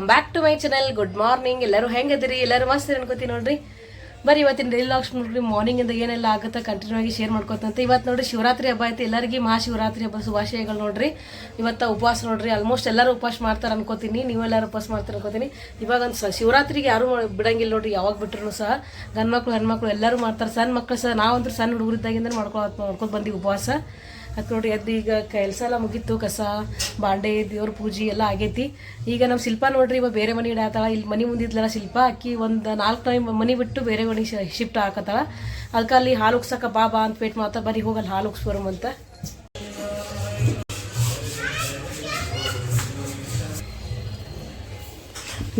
Welcome back to my channel good morning ಎಲ್ಲರೂ ಹೆಂಗದಿರಿ? ಎಲ್ಲರೂ ಮಸ್ತ್ ಅನ್ಕೋತೀನಿ ನೋಡ್ರಿ. ಬರೀ ಇವತ್ತಿನ ಡೈಲಿ ಲಾಕ್ಸ್ ನೋಡ್ರಿ ಮಾರ್ನಿಂಗ್ ಇಂದ ಏನೆಲ್ಲ ಆಗುತ್ತೆ ಕಂಟಿನ್ಯೂ ಆಗಿ ಶೇರ್ ಮಾಡ್ಕೊತಂತ. ಇವತ್ತು ನೋಡ್ರಿ ಶಿವರಾತ್ರಿ ಹಬ್ಬ ಐತಿ. ಎಲ್ಲರಿಗೂ ಮಹಾಶಿವರಾತ್ರಿ ಹಬ್ಬ ಶುಭಾಶಯಗಳು ನೋಡ್ರಿ. ಇವತ್ತು ಉಪವಾಸ ನೋಡ್ರಿ. ಆಲ್ಮೋಸ್ಟ್ ಎಲ್ಲರೂ ಉಪವಾಸ ಮಾಡ್ತಾರೆ ಅನ್ಕೋತೀನಿ. ನೀವೆಲ್ಲರೂ ಉಪವಾಸ ಮಾಡ್ತಾರೆ ಅನ್ಕೋತೀನಿ. ಇವಾಗ ಒಂದು ಶಿವರಾತ್ರಿಗೆ ಯಾರು ಬಿಡಂಗಿಲ್ಲ ನೋಡ್ರಿ. ಯಾವಾಗ ಬಿಟ್ರು ಸಹ. ಗಂಡ್ಮಕ್ಳು, ಹೆಣ್ಮಕ್ಳು ಎಲ್ಲರೂ ಮಾಡ್ತಾರೆ. ಸಣ್ಣ ಮಕ್ಕಳು ಸಹ ನಾವಂತೂ ಸಣ್ಣ ಹುಡುಗರಿದ್ದಾಗಿಂದ ಮಾಡ್ಕೊ ಮಾಡ್ಕೊಂಡು ಬಂದಿವಿ ಉಪವಾಸ. ಅದು ನೋಡ್ರಿ ಎದ್ದು ಈಗ ಕೆಲಸ ಎಲ್ಲ ಮುಗೀತು, ಕಸ, ಬಾಂಡೆ, ದೇವ್ರ ಪೂಜೆ ಎಲ್ಲ ಆಗೈತಿ. ಈಗ ನಮ್ಮ ಶಿಲ್ಪ ನೋಡ್ರಿ ಇವಾಗ ಬೇರೆ ಮನೆ ಇಡತ್ತಾಳ ಇಲ್ಲಿ ಮನೆ ಮುಂದಿದ್ಲಲ್ಲ ಶಿಲ್ಪ, ಅಕ್ಕಿ ಒಂದು ನಾಲ್ಕು ಟೈಮ್ ಮನೆ ಬಿಟ್ಟು ಬೇರೆ ಮನೆ ಶಿಫ್ಟ್ ಹಾಕತ್ತಾಳ. ಅದಕ್ಕೆ ಅಲ್ಲಿ ಹಾಲು ಉಗ್ಸಕ್ಕ ಬಾ ಬಾ ಅಂತ ಪೇಟ್ ಮಾಡ್ತಾ ಬರೀ ಹೋಗಲ್ಲ ಹಾಲು ಉಗ್ಸ್ಬರಮ್ ಅಂತ.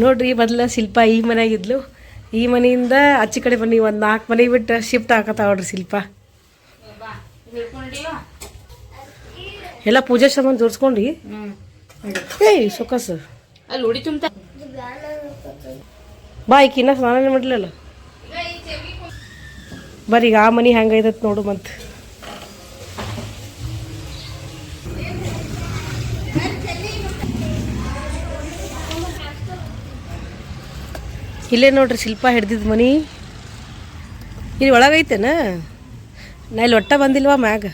ನೋಡ್ರಿ, ಮೊದಲ ಶಿಲ್ಪ ಈ ಮನೆಯಾಗಿದ್ಲು ಈ ಮನೆಯಿಂದ ಆಚೆ ಕಡೆ ಬನ್ನಿ, ಒಂದು ನಾಲ್ಕು ಮನೆ ಬಿಟ್ಟು ಶಿಫ್ಟ್ ಹಾಕತ್ತಾವ ನೋಡ್ರಿ ಶಿಲ್ಪ. ಎಲ್ಲ ಪೂಜೆ ಸಾಮಾನು ಜೋಡಿಸ್ಕೊಂಡಿ ಏಯ್ ಸೊಕಸು ಅಲ್ಲಿ ಉಡಿ ತುಂಬ ಬಾ ಈಕಿನ್ನ ಸ್ನಾನ ಮಾಡಲಿಲ್ಲ. ಬರೀ ಈಗ ಆ ಮನಿ ಹೆಂಗೈತತ್ ನೋಡು ಮತ್ತೆ. ಇಲ್ಲೇ ನೋಡ್ರಿ ಶಿಲ್ಪ ಹಿಡ್ದಿದ್ ಮನಿ. ಇಲ್ಲಿ ಒಳಗೈತೇನ? ನಾ ಇಲ್ಲಿ ಒಟ್ಟ ಬಂದಿಲ್ವಾ ಮ್ಯಾಗ?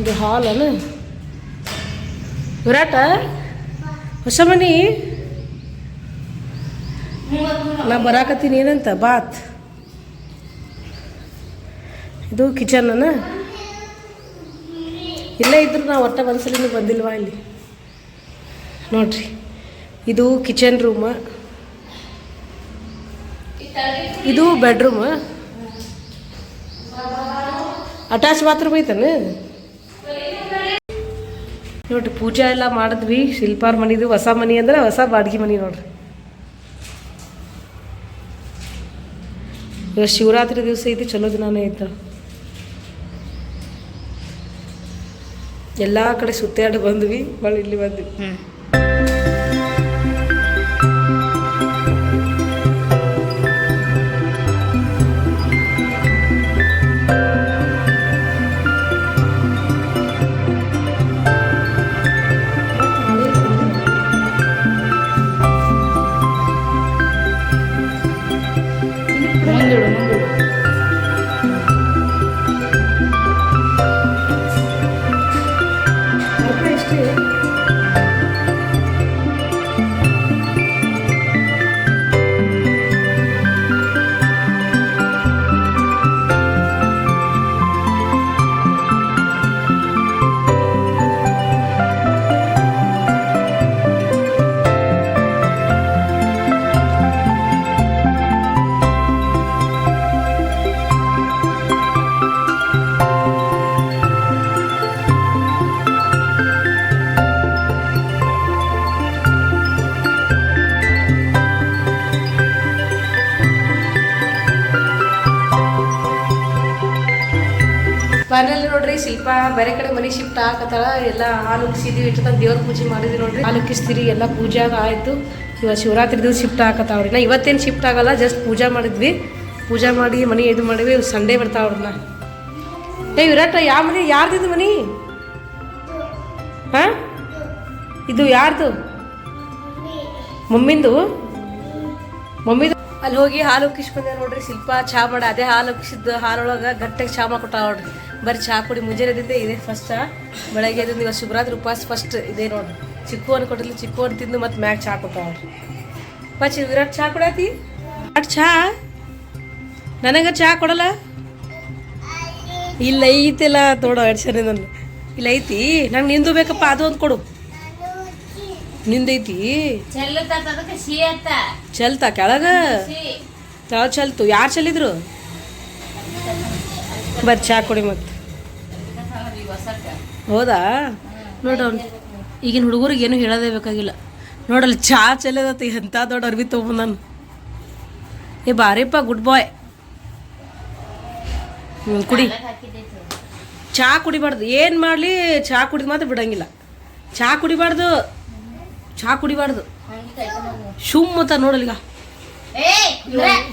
ಇದು ಹಾಲ್ ಅಲ್ಲ? ವಿರಾಟ? ಹೊಸ ಮನಿ ನಾ ಬರಾಕತ್ತೀನಿ ಏನಂತ? ಬಾತ್. ಇದು ಕಿಚನ್ ಇಲ್ಲೇ ಇದ್ರು ನಾವು ಒಟ್ಟ ಒಂದ್ಸಲಿನೂ ಬಂದಿಲ್ವಾ ಇಲ್ಲಿ? ನೋಡ್ರಿ, ಇದು ಕಿಚನ್ ರೂಮ ಇದು ಬೆಡ್ರೂಮ್ ಅಟ್ಯಾಚ್ ಬಾತ್ರೂಮ್ ಐತನ? ನೋಡ್ರಿ, ಪೂಜೆ ಎಲ್ಲ ಮಾಡಿದ್ವಿ, ಶಿಲ್ಪಾರ್ ಮನಿದು, ಹೊಸ ಮನಿ ಅಂದ್ರೆ ಹೊಸ ಬಾಡಿಗೆ ಮನಿ ನೋಡ್ರಿ. ಇವತ್ತು ಶಿವರಾತ್ರಿ ದಿವಸ ಐತಿ, ಚಲೋ ದಿನಾನೇ ಐತ. ಎಲ್ಲ ಕಡೆ ಸುತ್ತಾಡಿ ಬಂದ್ವಿ ಹೊಳ್ಳಿ ಇಲ್ಲಿ ಬಂದ್ವಿ. ಮನೇಲಿ ನೋಡ್ರಿ ಶಿಲ್ಪ, ಬೇರೆ ಕಡೆ ಮನೆ ಶಿಫ್ಟ್ ಹಾಕತ್ತಳ ಎಲ್ಲ ಹಾಲು ಉಗ್ಸಿದ್ವಿ ಇಟ್ಟು ದೇವ್ರ ಪೂಜೆ ಮಾಡಿದ್ವಿ ನೋಡ್ರಿ. ಹಾಲು ಕಿಸ್ತೀರಿ ಎಲ್ಲ ಪೂಜೆ ಆಯ್ತು. ಇವಾಗ ಶಿವರಾತ್ರಿ ದಿವಸ ಶಿಫ್ಟ್ ಹಾಕತ್ತಾವ್ರಿ ನಾ ಇವತ್ತೇನು ಶಿಫ್ಟ್ ಆಗಲ್ಲ ಜಸ್ಟ್ ಪೂಜೆ ಮಾಡಿದ್ವಿ. ಪೂಜೆ ಮಾಡಿ, ಮನೆ ಇದು ಮಾಡಿದ್ವಿ ಸಂಡೇ ಬರ್ತಾವ್ರನ್ನ ಏ ವಿರಾಟ ಯಾವ ಮನೆ, ಯಾರ್ದಿದು ಮನಿ? ಹಾಂ? ಇದು ಯಾರ್ದು? ಮಮ್ಮಿಂದು? ಮಮ್ಮಿದು? ಅಲ್ಲಿ ಹೋಗಿ ಹಾಲು ಉಕ್ಕಿಸ್ಕೊಂಡೆ ನೋಡ್ರಿ ಶಿಲ್ಪ, ಚಾ ಮಾಡಿ. ಅದೇ ಹಾಲು ಉಕ್ಕಿಸಿದ್ದು ಹಾಲೊಳಗೆ ಗಟ್ಟಿಗೆ ಚಾ ಮಾಡ್ಕೊಟ್ಟ ನೋಡ್ರಿ. ಬರೀ ಚಹಾ ಕುಡಿ ಮುಂಜಾನೆದಿಂದ ಇದೆ ಫಸ್ಟ್ ಬೆಳಗ್ಗೆ ಎದ್ದು ಇವತ್ತು ಶಿವರಾತ್ರಿ ಉಪವಾಸ ಫಸ್ಟ್ ಇದೇ ನೋಡ್ರಿ ಚಿಕ್ಕು ಹಣ್ಣು ಕೊಟ್ಟಿಲ್ಲ ಚಿಕ್ಕು ಹಣ್ಣು ತಿಂದು ಮತ್ತೆ ಮ್ಯಾಗ ಚಹಾ ಕೊಟ್ಟವ್ರಿ ಪಚ್ಚಿ ವಿರಾಟ್ ಚಹಾ ಕೊಡತಿ? ಅಟ್ ಚಹಾ ನನಗೆ ಚಹಾ ಕೊಡಲ್ಲ? ಇಲ್ಲ ಐತಿಲ್ಲ ತೋಡ ಅಡ್ಸನೆ ನನ್ನ ಇಲ್ಲ ಐತಿ. ನಂಗೆ ನಿಂದು ಬೇಕಪ್ಪ ಅದು ಒಂದು ಕೊಡು. ನಿಂದೈತಿ ಚಲ್ತ ಕೆಳಗೆ? ಚಲ್ತು? ಯಾರು ಚಲಿದ್ರು ಬರ್ರಿ ಚಹಾ ಕೊಡಿ ಮತ್ತೆ. ಹೌದಾ? ನೋಡ ಈಗಿನ ಹುಡುಗರಿಗೆ ಏನು ಹೇಳೋದೇ ಬೇಕಾಗಿಲ್ಲ. ನೋಡಲ್ಲಿ ಚಾ ಚೆಲ್ಲದತ್ತೆ ಎಂಥ ದೊಡ್ಡ ಅರ್ವಿ ತೊಗೊಂಡು ನಾನು ಏ ಬಾರಿಪ್ಪ ಗುಡ್ ಬಾಯ್. ಹ್ಞೂ ಕುಡಿ. ಚಾ ಕುಡಿಬಾರ್ದು. ಏನು ಮಾಡಲಿ? ಚಾ ಕುಡಿದು ಮಾತ್ರ ಬಿಡಂಗಿಲ್ಲ. ಚಾ ಕುಡಿಬಾರ್ದು. ಚಾ ಕುಡಿಬಾರ್ದು. ಶುಮ್ ಮತ್ತ ನೋಡಲಿಗ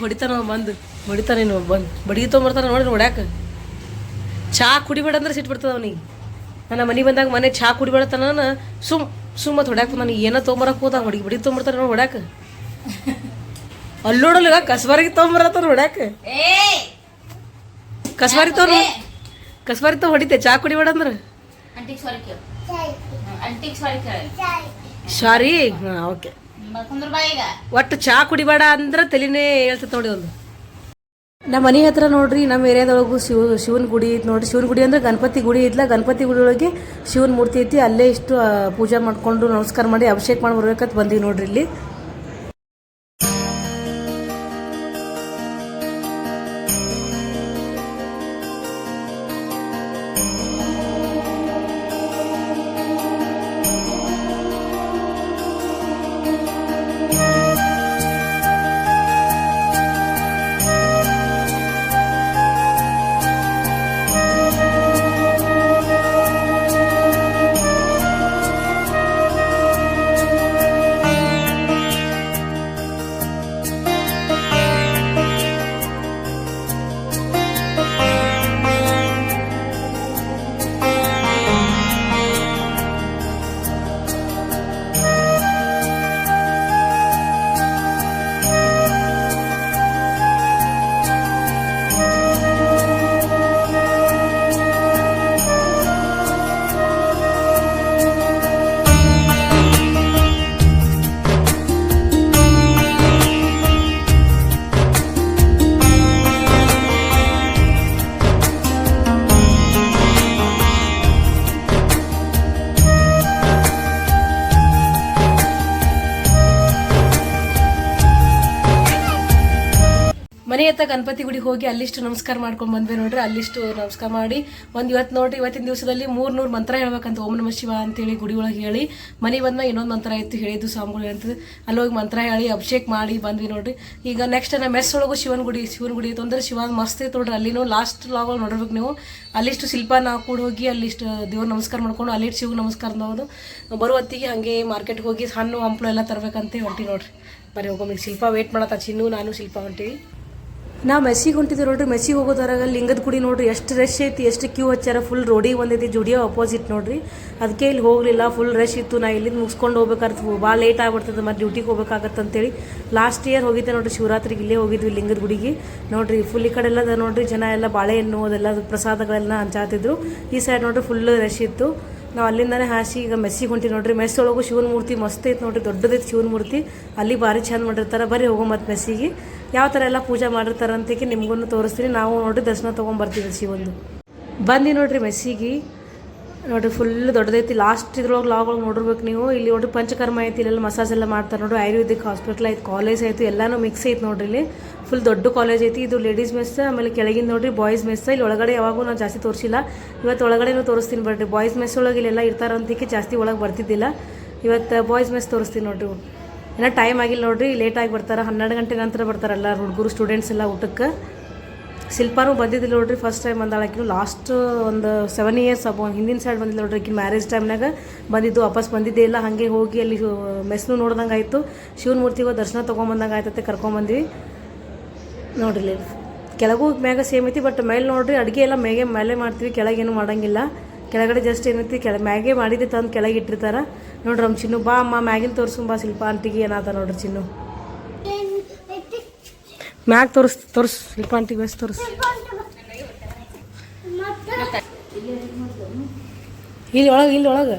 ಹೊಡಿತಾನ ಬಂದು. ಹೊಡಿತಾನೇನು ಬಂದು. ಬಡಿಗೆ ತೊಗೊಂಬರ್ತಾನೆ ನೋಡಿ ಹೊಡ್ಯಾಕ. ಚಾ ಕುಡಿಬೇಡ ಅಂದ್ರೆ ಸಿಟ್ಟು ಬಿಡ್ತದ ಅವನಿಗೆ. ನನ್ನ ಮನೆ ಬಂದಾಗ ಮನೆ ಚಾ ಕುಡಿಬೇಡತನ ಸುಮ್ ಸುಮ್ಮ ಹೊಡ್ಯಾಕ ನಾನು ಏನೋ ತೊಗೊಂಬರಕ್ಕೆ ಹೋದ? ಹೊಡಿಗೆ ಬಿಡಿ ತೊಗೊಂಬರ್ತಾನೆ ನೋಡಿ ಹೊಡ್ಯಾಕ. ಅಲ್ಲೋಡಲ್ಲ ಕಸ್ಬಾರಿಗೆ ತೊಗೊಂಬರತ್ತಾನ ಹೊಡ್ಯಾಕ. ಏ ಕಸ್ಬಾರಿ ತಗೊಂಡು ಕಸ್ಬಾರಿ ತಗೊಂಡು ಹೊಡಿತೆ ಚಾ ಕುಡಿಬೇಡ ಅಂದ್ರೆ. ಸಾರಿ ಕೇಳು. ಅಂಟಿಗೆ ಸಾರಿ ಕೇಳಿ. ಸಾರಿ ಹಾಂ ಓಕೆ ಒಟ್ಟು ಚಾ ಕುಡಿಬೇಡ ಅಂದ್ರೆ ತಲೆನೇ ಹೇಳ್ತ ನೋಡಿ ಒಂದು. ನಮ್ಮ ಮನೆ ಹತ್ರ ನೋಡ್ರಿ, ನಮ್ಮ ಏರಿಯಾದೊಳಗು ಶಿವ, ಶಿವನ ಗುಡಿ ಐತಿ ನೋಡ್ರಿ. ಶಿವನ ಗುಡಿ ಅಂದ್ರೆ ಗಣಪತಿ ಗುಡಿ ಐತ್ಲ. ಗಣಪತಿ ಗುಡಿ ಒಳಗೆ ಶಿವನ ಮೂರ್ತಿ ಐತಿ. ಅಲ್ಲೇ ಇಷ್ಟು ಪೂಜೆ ಮಾಡಿಕೊಂಡು ನಮಸ್ಕಾರ ಮಾಡಿ ಅಭಿಷೇಕ ಮಾಡಿ ಬರ್ಬೇಕಂತ ಬಂದಿವಿ ನೋಡ್ರಿ ಇಲ್ಲಿ. ಗಣಪತಿ ಗುಡಿಗೆ ಹೋಗಿ ಅಲ್ಲಿಷ್ಟು ನಮಸ್ಕಾರ ಮಾಡ್ಕೊಂಡು ಬಂದ್ವಿ ನೋಡ್ರಿ. ಅಲ್ಲಿಷ್ಟು ನಮಸ್ಕಾರ ಮಾಡಿ ಒಂದು ಇವತ್ತು ನೋಡ್ರಿ, ಇವತ್ತಿನ ದಿವಸದಲ್ಲಿ ಮೂರ್ ನೂರು ಮಂತ್ರ ಹೇಳ್ಬೇಕಂತ ಓಂ ನಮ ಶಿವ ಅಂತೇಳಿ ಗುಡಿ ಒಳಗೆ ಹೇಳಿ, ಮನೆ ಬಂದ್ಮೇಲೆ ಇನ್ನೊಂದು ಮಂತ್ರ ಇತ್ತು, ಹೇಳಿದ್ದು ಸ್ವಾಮಿಗಳು ಅಂತ ಅಲ್ಲಿ ಹೋಗಿ ಮಂತ್ರ ಹೇಳಿ ಅಭಿಷೇಕ ಮಾಡಿ ಬಂದ್ವಿ ನೋಡ್ರಿ. ಈಗ ನೆಕ್ಸ್ಟ್ ನಮ್ಮ ಮೆಸ್ ಒಳಗೂ ಶಿವನ ಗುಡಿ ಶಿವನ ಗುಡಿ ತೊಂದರೆ ಅಂದ್ರೆ ಶಿವ ಮಸ್ತ್ ಇತ್ತು ನೋಡ್ರಿ. ಅಲ್ಲಿನೂ ಲಾಸ್ಟ್ ಲಾಗ್ ನೋಡ್ಬೇಕು ನೀವು. ಅಲ್ಲಿಷ್ಟು ಶಿಲ್ಪ ನಾವು ಕೂಡ ಹೋಗಿ ಅಲ್ಲಿಷ್ಟು ದೇವ್ರ ನಮಸ್ಕಾರ ಮಾಡ್ಕೊಂಡು ಅಲ್ಲಿಟ್ಟು ಶಿವ ನಮಸ್ಕಾರ ಅನ್ನೋದು. ಬರೋ ಹೊತ್ತಿಗೆ ಹಾಗೆ ಮಾರ್ಕೆಟ್ಗೆ ಹೋಗಿ ಹಣ್ಣು ಹಂಪಲು ಎಲ್ಲ ತರಬೇಕಂತ ಹೊಂಟಿ ನೋಡ್ರಿ. ಬರೀ ಹೋಗೋ ಶಿಲ್ಪ ವೇಟ್ ಮಾಡತ್ತ. ಚಿನ್ನು ನಾನು ಶಿಲ್ಪ ಹೊಂಟಿವಿ ನಾವು ಮೆಸ್ಸಿಗೆ ಹೊಂಟಿದ್ದೀವಿ ನೋಡ್ರಿ, ಮೆಸ್ಸಿಗೆ ಹೋಗೋದ್ರಾಗ ಲಿಂಗದ ಗುಡಿ ನೋಡ್ರಿ, ಎಷ್ಟು ರಶ್ ಐತಿ, ಎಷ್ಟು ಕ್ಯೂ ಹಚ್ಚಾರ ಫುಲ್ ರೋಡಿಗೆ ಒಂದೈತಿ ಜುಡಿಯೋ ಅಪೋಸಿಟ್ ನೋಡ್ರಿ. ಅದಕ್ಕೆ ಇಲ್ಲಿ ಹೋಗಲಿಲ್ಲ ಫುಲ್ ರಶ್ ಇತ್ತು, ನಾ ಇಲ್ಲಿಂದ ಮುಗಿಸ್ಕೊಂಡು ಹೋಗ್ಬೇಕಾಗ್ತದೆ ಭಾಳ ಲೇಟ್ ಆಗ್ಬಿಡ್ತದೆ ಮತ್ತು ಡ್ಯೂಟಿಗೆ ಹೋಗ್ಬೇಕಾಗತ್ತೆ ಅಂತೇಳಿ. ಲಾಸ್ಟ್ ಇಯರ್ ಹೋಗಿದ್ದೆ ನೋಡ್ರಿ, ಶಿವರಾತ್ರಿಗೆ ಇಲ್ಲೇ ಹೋಗಿದ್ವಿ ಲಿಂಗದ ಗುಡಿಗೆ. ನೋಡ್ರಿ ಫುಲ್ ಈ ಕಡೆ ಎಲ್ಲ ನೋಡ್ರಿ, ಜನ ಎಲ್ಲ ಬಾಳೆಹಣ್ಣು ಅದೆಲ್ಲ ಪ್ರಸಾದಗಳೆಲ್ಲ ಹಂಚಾತಿದ್ರು. ಈ ಸೈಡ್ ನೋಡ್ರಿ ಫುಲ್ ರಶ್ ಇತ್ತು. ನಾವು ಅಲ್ಲಿಂದನೇ ಹಾಸಿ ಈಗ ಮೆಸ್ಸಿಗೆ ಹೊಂಟಿ ನೋಡ್ರಿ. ಮೆಸ್ ಒಳಗು ಶಿವನ ಮೂರ್ತಿ ಮಸ್ತ್ ಐತೆ ನೋಡ್ರಿ. ದೊಡ್ಡದೈತಿ ಶಿವನ ಮೂರ್ತಿ. ಅಲ್ಲಿ ಭಾರಿ ಚಂದ ಮಾಡಿರ್ತಾರೆ. ಬರೀ ಹೋಗೋ ಮತ್ತು ಮೆಸ್ಸಿಗೆ. ಯಾವ ಥರ ಎಲ್ಲ ಪೂಜೆ ಮಾಡಿರ್ತಾರೆ ಅಂತಕ್ಕೆ ನಿಮ್ಗೂ ತೋರಿಸ್ತೀನಿ. ನಾವು ನೋಡ್ರಿ ದರ್ಶನ ತೊಗೊಂಬರ್ತೀವಿ ಶಿವಂದು ಬಂದು ನೋಡ್ರಿ ಮೆಸ್ಸಿಗೆ. ನೋಡ್ರಿ ಫುಲ್ ದೊಡ್ಡದೈತಿ. ಲಾಸ್ಟ್ ಇದ್ರೊಳಗೆ ಲಾಗ್ ಒಳಗೆ ನೋಡಿರ್ಬೇಕು ನೀವು. ಇಲ್ಲಿ ನೋಡ್ರಿ, ಪಂಚಕರ್ಮ ಐತಿ, ಇಲ್ಲೆಲ್ಲ ಮಸಾಜ್ ಎಲ್ಲ ಮಾಡ್ತಾರೆ ನೋಡ್ರಿ. ಆಯುರ್ವೇದಿಕ್ ಹಾಸ್ಪಿಟ್ಲ್ ಐತಿ ಕಾಲೇಜ್ ಆಯಿತು ಎಲ್ಲನೂ ಮಿಕ್ಸ್ ಐತಿ ನೋಡ್ರಿ ಇಲ್ಲಿ. ಫುಲ್ ದೊಡ್ಡ ಕಾಲೇಜ್ ಐತಿ. ಇದು ಲೇಡೀಸ್ ಮೆಸ್ ಆಮೇಲೆ ಕೆಳಗಿನ ನೋಡ್ರಿ ಬಾಯ್ಸ್ ಮೆಸ್ ಇಲ್ಲಿ ಒಳಗಡೆ ಯಾವಾಗೂ ನಾನು ಜಾಸ್ತಿ ತೋರಿಸಿಲ್ಲ. ಇವತ್ತು ಒಳಗಡೆನೂ ತೋರಿಸ್ತೀನಿ ಬರ್ರಿ. ಬಾಯ್ಸ್ ಮೆಸ್ ಒಳಗೆ ಇಲ್ಲೆಲ್ಲ ಇರ್ತಾರಂತಿಕ್ಕೆ ಜಾಸ್ತಿ ಒಳಗೆ ಬರ್ತಿದ್ದಿಲ್ಲ. ಇವತ್ತು ಬಾಯ್ಸ್ ಮೆಸ್ ತೋರಿಸ್ತೀನಿ ನೋಡ್ರಿ. ಏನೋ ಟೈಮ್ ಆಗಿಲ್ಲ ನೋಡ್ರಿ. ಲೇಟಾಗಿ ಬರ್ತಾರೆ. ಹನ್ನೆರಡು ಗಂಟೆ ನಂತರ ಬರ್ತಾರಲ್ಲ ಹುಡುಗರು ಸ್ಟೂಡೆಂಟ್ಸ್ ಎಲ್ಲ ಊಟಕ್ಕೆ. ಶಿಲ್ಪಾನು ಬಂದಿದ್ದಿಲ್ಲ ನೋಡ್ರಿ ಫಸ್ಟ್ ಟೈಮ್ ಬಂದಾಳ ಆಕಿ ಲಾಸ್ಟ್ ಒಂದು ಸೆವೆನ್ ಇಯರ್ಸ್ ಅಬ್ಬ ಹಿಂದಿನ ಸೈಡ್ ಬಂದಿಲ್ಲ ನೋಡ್ರಿ ಆಕಿ ಮ್ಯಾರೇಜ್ ಟೈಮ್ನಾಗ ಬಂದಿದ್ದು ವಾಪಸ್ ಬಂದಿದ್ದೇ ಇಲ್ಲ. ಹಾಗೆ ಹೋಗಿ ಅಲ್ಲಿ ಮೆಸ್ನು ನೋಡ್ದಂಗೆ ಆಯಿತು. ಶಿವನ ಮೂರ್ತಿಗೆ ದರ್ಶನ ತೊಗೊಂಬಂದಂಗೆ ಆಯ್ತತೆ ಕರ್ಕೊಂಬಂದ್ವಿ. ನೋಡ್ರಿ ಕೆಳಗೂ ಮ್ಯಾಗ ಸೇಮ್ ಐತಿ ಬಟ್ ಮೇಲೆ ನೋಡ್ರಿ ಅಡುಗೆ ಎಲ್ಲ ಮೇಗೆ ಮೇಲೆ ಮಾಡ್ತೀವಿ. ಕೆಳಗೇನು ಮಾಡೋಂಗಿಲ್ಲ. ಕೆಳಗಡೆ ಜಸ್ಟ್ ಏನೈತಿ, ಕೆಳ, ಮ್ಯಾಗೆ ಮಾಡಿದ್ದೆ ತಂದು ಕೆಳಗೆ ಇಟ್ಟಿರ್ತಾರೆ. ನೋಡ್ರಿ ನಮ್ಮ ಚಿನ್ನು, ಬಾ ಅಮ್ಮ, ಮ್ಯಾಗಿನ ತೋರಿಸು ಬಾ ಶಿಲ್ಪ ಆಂಟಿಗೆ ಏನಾದ ನೋಡ್ರಿ ಚಿನ್ನು. ಮ್ಯಾಗ್ ತೋರಿಸ್ ತೋರಿಸ್ ಶಿಲ್ಪ ಮೆಸ್ ತೋರಿಸ್. ಇಲ್ಲಿ ಒಳಗೆ ಇಲ್ಲಿ ಒಳಗೆ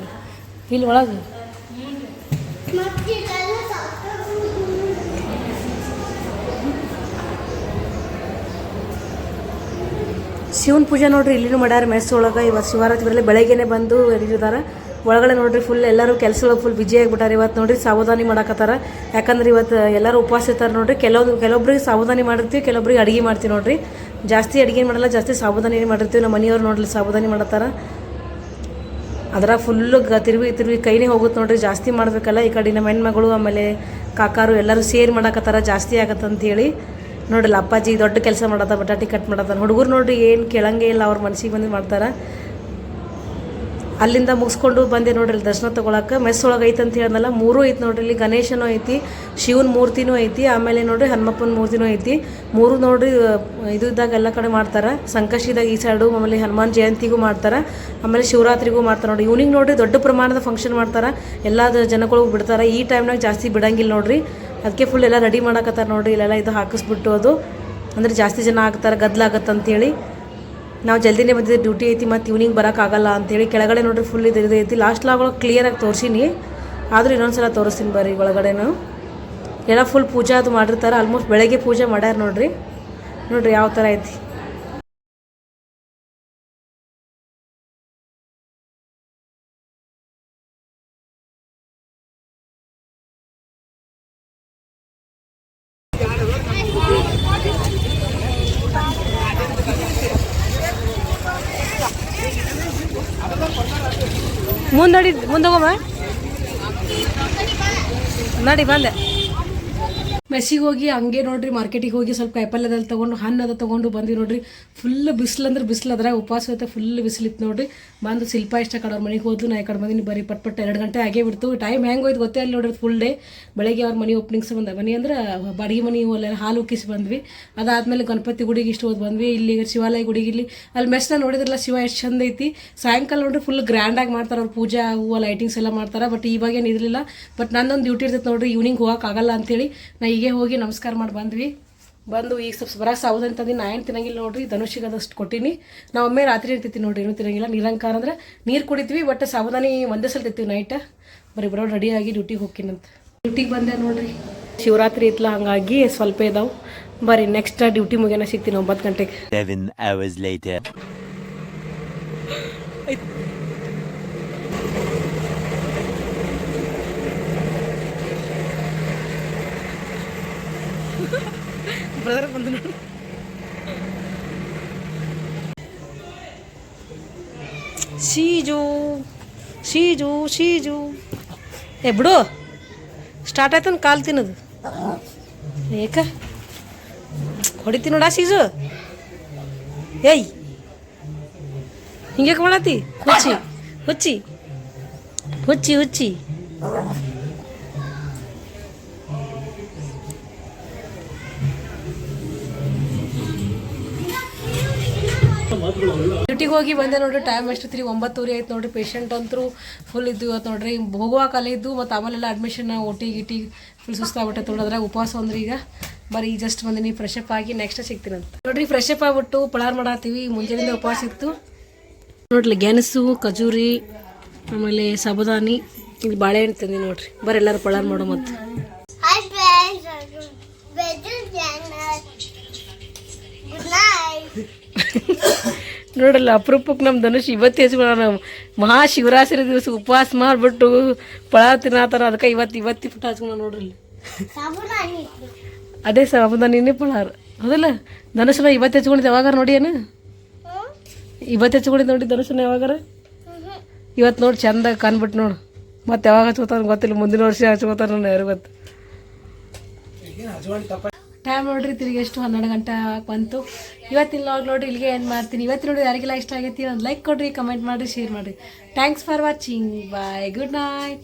ಇಲ್ಲಿ ಒಳಗೆ. ಶಿವನ ಪೂಜೆ ನೋಡ್ರಿ, ಇಲ್ಲಿನೂ ಮಾಡ್ಯಾರ ಮೆಸ್ ಒಳಗ. ಇವತ್ತು ಶಿವರಾತ್ರಿ ಬೆಳಗ್ಗೆನೆ ಬಂದು ಹಿಡಿದಾರ ಒಳಗಡೆ ನೋಡ್ರಿ ಫುಲ್ ಎಲ್ಲರೂ ಕೆಲಸ ಒಳಗೆ ಫುಲ್ ಬಿಜಿ ಆಗಿಬಿಟ್ಟಾರೆ. ಇವತ್ತು ನೋಡ್ರಿ ಸಾವಧಾನಿ ಮಾಡಾಕತ್ತಾರ. ಯಾಕಂದ್ರೆ ಇವತ್ತು ಎಲ್ಲರೂ ಉಪವಾಸ ಇರ್ತಾರೆ ನೋಡ್ರಿ. ಕೆಲವೊಂದು ಕೆಲವೊಬ್ರಿಗೆ ಸಾವಧಾನಿ ಮಾಡಿರ್ತೀವಿ, ಕೆಲವೊಬ್ರಿಗೆ ಅಡುಗೆ ಮಾಡ್ತೀವಿ ನೋಡ್ರಿ. ಜಾಸ್ತಿ ಅಡುಗೆ ಮಾಡಲ್ಲ, ಜಾಸ್ತಿ ಸಾವಧಾನಿ ಮಾಡಿರ್ತೀವಿ. ನಮ್ಮ ಮನೆಯವ್ರು ನೋಡ್ರಿ ಸಾವಧಾನಿ ಮಾಡತ್ತಾರ. ಅದರ ಫುಲ್ಲು ಗ ತಿರುವಿ ತಿರುವಿ ಕೈನೇ ಹೋಗುತ್ತೆ ನೋಡ್ರಿ. ಜಾಸ್ತಿ ಮಾಡಬೇಕಲ್ಲ, ಈ ಕಡೆ ನಮ್ಮ ಹೆಣ್ಮಗಳು, ಆಮೇಲೆ ಕಾಕಾರು ಎಲ್ಲರೂ ಸೇರಿ ಮಾಡಾಕತ್ತಾರ, ಜಾಸ್ತಿ ಆಗತ್ತಂತೇಳಿ ಹೇಳಿ ನೋಡ್ರಲ್ಲ ಅಪ್ಪಾಜಿ ದೊಡ್ಡ ಕೆಲಸ ಮಾಡತ್ತ ಬಟಾಟಿ ಕಟ್ ಮಾಡತ್ತ ಹುಡುಗರು ನೋಡ್ರಿ ಏನು ಕೇಳಂಗೇ ಇಲ್ಲ, ಅವ್ರ ಮನ್ಸಿಗೆ ಬಂದು ಮಾಡ್ತಾರೆ. ಅಲ್ಲಿಂದ ಮುಗಿಸ್ಕೊಂಡು ಬಂದೆ ನೋಡ್ರಿ ದರ್ಶನ ತೊಗೊಳಕ್ಕೆ ಮೆಸ್ ಒಳಗೆ ಐತೆ ಅಂತ ಹೇಳ್ದಲ್ಲ, ಮೂರು ಐತೆ ನೋಡ್ರಿ ಇಲ್ಲಿ ಗಣೇಶನೂ ಐತಿ, ಶಿವನ ಮೂರ್ತಿನೂ ಐತಿ, ಆಮೇಲೆ ನೋಡ್ರಿ ಹನುಮಪ್ಪನ ಮೂರ್ತಿನೂ ಐತಿ. ಮೂರು ನೋಡ್ರಿ ಇದು ಇದ್ದಾಗ ಎಲ್ಲ ಕಡೆ ಮಾಡ್ತಾರೆ. ಸಂಕಷ್ಟಿದಾಗ ಈ ಸೈಡು ಆಮೇಲೆ ಹನುಮಾನ್ ಜಯಂತಿಗೂ ಮಾಡ್ತಾರೆ. ಆಮೇಲೆ ಶಿವರಾತ್ರಿಗೂ ಮಾಡ್ತಾರೆ ನೋಡಿ ಇವ್ನಿಂಗ್ ನೋಡ್ರಿ ದೊಡ್ಡ ಪ್ರಮಾಣದ ಫಂಕ್ಷನ್ ಮಾಡ್ತಾರೆ. ಎಲ್ಲ ಜನಗಳಿಗೂ ಬಿಡ್ತಾರೆ. ಈ ಟೈಮ್ನಾಗ ಜಾಸ್ತಿ ಬಿಡಂಗಿಲ್ಲ ನೋಡ್ರಿ. ಅದಕ್ಕೆ ಫುಲ್ ಎಲ್ಲ ರೆಡಿ ಮಾಡಕತ್ತಾರೆ ನೋಡ್ರಿ. ಇಲ್ಲೆಲ್ಲ ಇದು ಹಾಕಿಸ್ಬಿಟ್ಟು ಅದು. ಅಂದ್ರೆ ಜಾಸ್ತಿ ಜನ ಆಗ್ತಾರೆ ಗದ್ಲಾಗತ್ತಂತೇಳಿ ನಾವು ಜಲ್ದಿನೇ ಬಂದಿದ್ದೆ, ಡ್ಯೂಟಿ ಐತಿ ಮತ್ತು ಇವ್ನಿಂಗ್ ಬರೋಕ್ಕಾಗಲ್ಲ ಅಂತೇಳಿ. ಕೆಳಗಡೆ ನೋಡ್ರಿ ಫುಲ್ ಇದು ಇದು ಐತಿ. ಲಾಸ್ಟ್ ಲಾಗ ಕ್ಲಿಯರಾಗಿ ತೋರಿಸೀನಿ. ಆದರೂ ಇನ್ನೊಂದು ಸಲ ತೋರಿಸ್ತೀನಿ ಬರ್ರಿ ಒಳಗಡೆನೂ. ಎಲ್ಲ ಫುಲ್ ಪೂಜಾ ಅದು ಮಾಡಿರ್ತಾರೆ. ಆಲ್ಮೋಸ್ಟ್ ಬೆಳಗ್ಗೆ ಪೂಜೆ ಮಾಡ್ಯಾರ ನೋಡ್ರಿ. ನೋಡ್ರಿ ಯಾವ ಥರ ಐತಿ. ಮುಂದಡಿ ಮುಂದೆ ಹೋಗಮ್ಮ. ನಡಿ ಬಂದೆ. ಮೆಸ್ಸಿಗೆ ಹೋಗಿ ಹಂಗೆ ನೋಡ್ರಿ, ಮಾರ್ಕೆಟಿಗೆ ಹೋಗಿ ಸ್ವಲ್ಪ ಕಾಯಿಪಲ್ಯದಲ್ಲಿ ತೊಗೊಂಡು ಹಣ್ಣು ಅದ ತೊಗೊಂಡು ಬಂದು ನೋಡ್ರಿ. ಫುಲ್ ಬಿಸಿಲು ಅಂದ್ರೆ ಬಿಸಿಲು, ಅದ್ರಾಗ ಉಪವಾಸ ಐತೆ ಫುಲ್ ಬಿಸಿಲಿತ್ತು ನೋಡ್ರಿ. ಬಂದು ಶಿಲ್ಪ ಇಷ್ಟ ಕಡೆ ಅವ್ರ ಮನೆಗೆ ಹೋದ್ಲು, ನಾ ಈ ಕಡೆ ಬಂದಿನಿ, ಬರೀ ಪಟ್ ಪಟ್ ಎರಡು ಗಂಟೆ ಆಗೇ ಬಿಡ್ತು. ಟೈಮ್ ಹೆಂಗೆ ಹೋಯ್ತು ಗೊತ್ತೇ ಅಲ್ಲಿ ನೋಡ್ರಿ ಫುಲ್ ಡೇ ಬೆಳಗ್ಗೆ ಅವ್ರ ಮನೆ ಓಪನಿಂಗ್ಸ್ ಬಂದ, ಮನೆ ಅಂದ್ರೆ ಬಾಡಿಗೆ ಮನೆ ಅಲ್ಲೆಲ್ಲ ಹಾಲು ಉಕ್ಕಿಸಿ ಬಂದ್ವಿ. ಅದಾದ್ಮೇಲೆ ಗಣಪತಿ ಗುಡಿಗೆ ಇಷ್ಟು ಹೋದ್ ಬಂದ್ವಿ. ಇಲ್ಲಿ ಶಿವಾಲಯ ಗುಡಿಗೆ ಇಲ್ಲಿ ಅಲ್ಲಿ ಮೆಸ್ನ ನೋಡಿದ್ರಲ್ಲ ಶಿವ ಎಷ್ಟು ಚಂದ ಐತಿ. ಸಾಯಂಕಾಲ ನೋಡ್ರಿ ಫುಲ್ ಗ್ರ್ಯಾಂಡಾಗಿ ಮಾಡ್ತಾರೆ ಅವ್ರು ಪೂಜಾ, ಹೂವು ಲೈಟಿಂಗ್ಸ್ ಎಲ್ಲ ಮಾಡ್ತಾರೆ. ಬಟ್ ಇವಾಗ ಏನು ಇರಲಿಲ್ಲ. ಬಟ್ ನನ್ನೊಂದು ಡ್ಯೂಟಿ ಇರ್ತೈತೆ ನೋಡ್ರಿ ಈವ್ನಿಂಗ್ ಅಂತ ಅಂತೇಳಿ, ನಾ ಹೀಗೆ ಹೋಗಿ ನಮಸ್ಕಾರ ಮಾಡಿ ಬಂದ್ವಿ. ಬಂದು ಈಗ ಸ್ವಲ್ಪ ಬರ ಸಾವುದ ಅಂತಂದು ನಾ ಏನು ತಿನ್ನಂಗಿಲ್ಲ ನೋಡ್ರಿ, ಧನುಷಿಗೆ ಅದಷ್ಟು ಕೊಟ್ಟಿನಿ. ನಾವು ಒಮ್ಮೆ ರಾತ್ರಿ ಇರ್ತೀವಿ ನೋಡ್ರಿ, ಏನು ತಿನ್ನಂಗಿಲ್ಲ. ನೀರಂಕಾರ ಅಂದ್ರೆ ನೀರು ಕುಡಿತೀವಿ ಬಟ್ ಸಾಬುದಾನಿ ಒಂದೇ ಸಲ ತಿಂತೀವಿ ನೈಟ್ ಬರೀ ಬರೋ ಆಗಿ ಡ್ಯೂಟಿಗೆ ಹೋಗ್ತೀನಂತ ಡ್ಯೂಟಿಗೆ ಬಂದೆ ನೋಡ್ರಿ. ಶಿವರಾತ್ರಿ ಇತ್ತಲ್ಲ ಹಂಗಾಗಿ ಸ್ವಲ್ಪ ಇದಾವೆ. ಬರೀ ನೆಕ್ಸ್ಟ್ ಡ್ಯೂಟಿ ಮುಗಿಯೋಣ ಸಿಗ್ತೀನಿ ಒಂಬತ್ತು ಗಂಟೆಗೆ. ಬ್ರದರ್ ಬಂದು ಶೀಜು ಶೀಜು ಶೀಜು. ಏ, ಬಿಡು. ಸ್ಟಾರ್ಟ್ ಆಯ್ತಂದು ಕಾಲು ತಿನ್ನೋದು. ಏಕ. ಹೊಡಿತೀನಿ ನೋಡ ಶೀಜು. ಏಯ್. ಹಿಂಗೆ ಮಾಡತ್ತಿ ಹುಚ್ಚಿ. ಹುಚ್ಚಿ. ಹುಚ್ಚಿ ಹುಚ್ಚಿ. ಡ್ಯೂಟಿಗೆ ಹೋಗಿ ಬಂದೆ ನೋಡ್ರಿ ಟೈಮ್ ಎಷ್ಟು ತ್ರೀ ಒಂಬತ್ತೂರಿ ಆಯ್ತು ನೋಡ್ರಿ. ಪೇಷಂಟ್ ಅಂತೂ ಫುಲ್ ಇದ್ದು ಇವತ್ತು ನೋಡ್ರಿ. ಹೋಗುವ ಕಾಲ ಇದ್ದು, ಮತ್ತು ಆಮೇಲೆಲ್ಲ ಅಡ್ಮಿಷನ್ ಒಟಿ ಗಿಟಿ ಫುಲ್ ಸುಸ್ತಾಗ್ಬಿಟ್ಟೆ ನೋಡಿದ್ರೆ ಉಪವಾಸ ಅಂದ್ರೆ ಈಗ. ಬರೀ ಜಸ್ಟ್ ಬಂದಿನಿ ಫ್ರೆಶ್ ಅಪ್ ಆಗಿ ನೆಕ್ಸ್ಟ್ ಸಿಗ್ತೀನಿ ಅಂತ. ನೋಡ್ರಿ ಫ್ರೆಶ್ ಅಪ್ ಆಗ್ಬಿಟ್ಟು ಪಳಾರ್ ಮಾಡತ್ತೀವಿ. ಮುಂಜಾನೆ ಉಪವಾಸ ಇತ್ತು. ನೋಡ್ರಿ ಗೆಣಸು, ಖಜೂರಿ, ಆಮೇಲೆ ಸಾಬುದಾನಿ, ಇಲ್ಲಿ ಬಾಳೆಹಣ್ಣು ತಂದಿ ನೋಡ್ರಿ. ಬರೀ ಎಲ್ಲರೂ ಪಳಾರ್ ಮಾಡೋ ಮತ್ತು. ನೋಡಲ್ಲ ಅಪರೂಪಕ್ಕೆ ನಮ್ಮ ಧನುಷ್ ಇವತ್ತು ಹೆಚ್ಕೊಳ್ಳೋಣ ಮಹಾಶಿವರಾತ್ರಿ ದಿವಸ ಉಪವಾಸ ಮಾಡಿಬಿಟ್ಟು ಪಳ ತಿನ್ನಾತಾರ ಅದಕ್ಕೆ ಇವತ್ತು ಇವತ್ತಿ ಪುಟ್ಟ ಹಚ್ಕೊಂಡ ನೋಡ್ರಿ ಅದೇ ಸಾಬುದಾನಿನೇ ಪಳಾರ. ಹೌದಲ್ಲ? ಧನುಷನ ಇವತ್ತು ಹೆಚ್ಕೊಂಡಿದ್ದು ಯಾವಾಗಾರ ನೋಡಿ ಏನು? ಇವತ್ತು ಹೆಚ್ಕೊಂಡಿದ್ದೆ ನೋಡಿ ಧನುಷನ ಯಾವಾಗಾರ? ಇವತ್ತು ನೋಡಿ ಚಂದ ಕಾಣ್ಬಿಟ್ಟು ನೋಡು. ಮತ್ತೆ ಯಾವಾಗ ಹಚ್ಕೋತಾರ ಗೊತ್ತಿಲ್ಲ. ಮುಂದಿನ ವರ್ಷ ಹಚ್ಕೋತಾರ ನಾನು ಯಾರು ಗೊತ್ತು. ಟೈಮ್ ನೋಡ್ರಿ, ತಿರುಗಿ ಎಷ್ಟು ಹನ್ನೆರಡು ಗಂಟೆ ಬಂತು. ಇವತ್ತಿನ ಲಾಗ್ ನೋಡ್ರಿ, ಇಲ್ಲಿಗೆ ಏನು ಮಾಡ್ತೀನಿ. ಇವತ್ತು ನೋಡಿ ಯಾರಿಗೆಲ್ಲ ಇಷ್ಟ ಆಗೈತಿ, ಒಂದು ಲೈಕ್ ಕೊಡ್ರಿ ಕಮೆಂಟ್ ಮಾಡಿರಿ ಶೇರ್ ಮಾಡಿರಿ. Thanks for watching bye good night